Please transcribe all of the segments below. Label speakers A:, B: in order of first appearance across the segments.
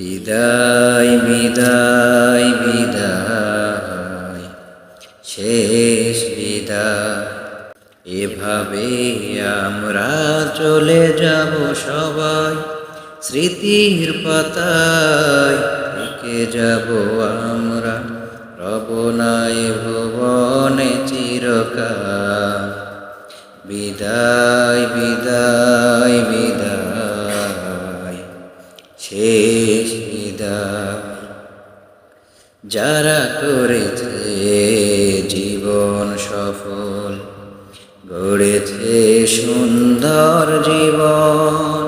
A: বিদায় বিদায় বিদায়। শেষ বিদায়। এভাবে আমরা চলে যাব সবাই। স্মৃতির পাতায় থেকে যাব আমরা। রবনায় ভুবনে চিরকাল। বিদায় বিদায় বিদায়। যারা করেছে জীবন সফল, গড়েছে সুন্দর জীবন,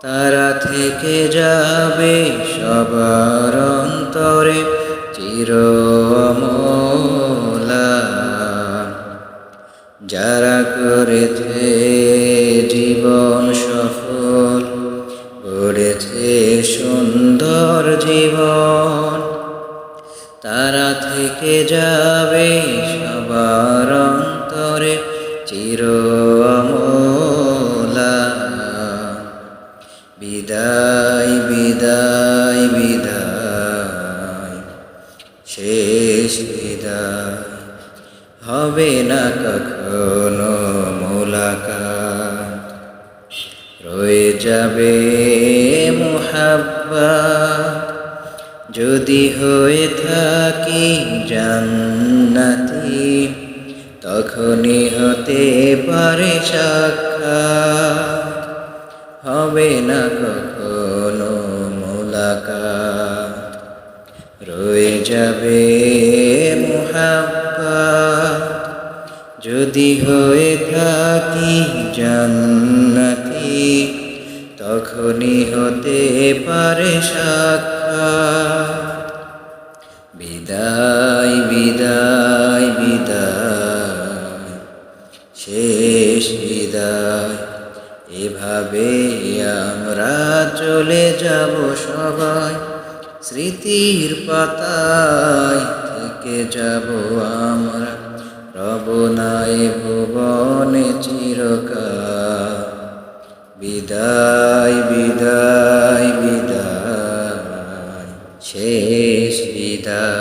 A: তারা থেকে যাবে সবার অন্তরে চির। যারা করেছে জীবন সফল তারা থেকে যাবে সবার অন্তরে চির। বিদায় বিদায় বিদায়, শেষ বিদায়। হবে না কখনো মোলাকাত। রয়ে যাবে মোহাব্বা। যদি হয়ে থাকি জান্নাতি, তখনই হতে পারে সাক্ষাৎ। হবে না কখনো মোলাকাত। রয়ে যাবে মোহাব্বত। যদি হয়ে থাকি জান্নাতি, তখনই হতে পারে সাক্ষাৎ। বিদায় বিদায় বিদায়। শেষ বিদায়। এভাবে আমরা চলে যাব সবাই। স্মৃতির পাতায় থেকে যাব আমরা। রব নাই ভুবনে চিরকাল। বিদায় বিদায় বিদায়। শেষ বিদায়।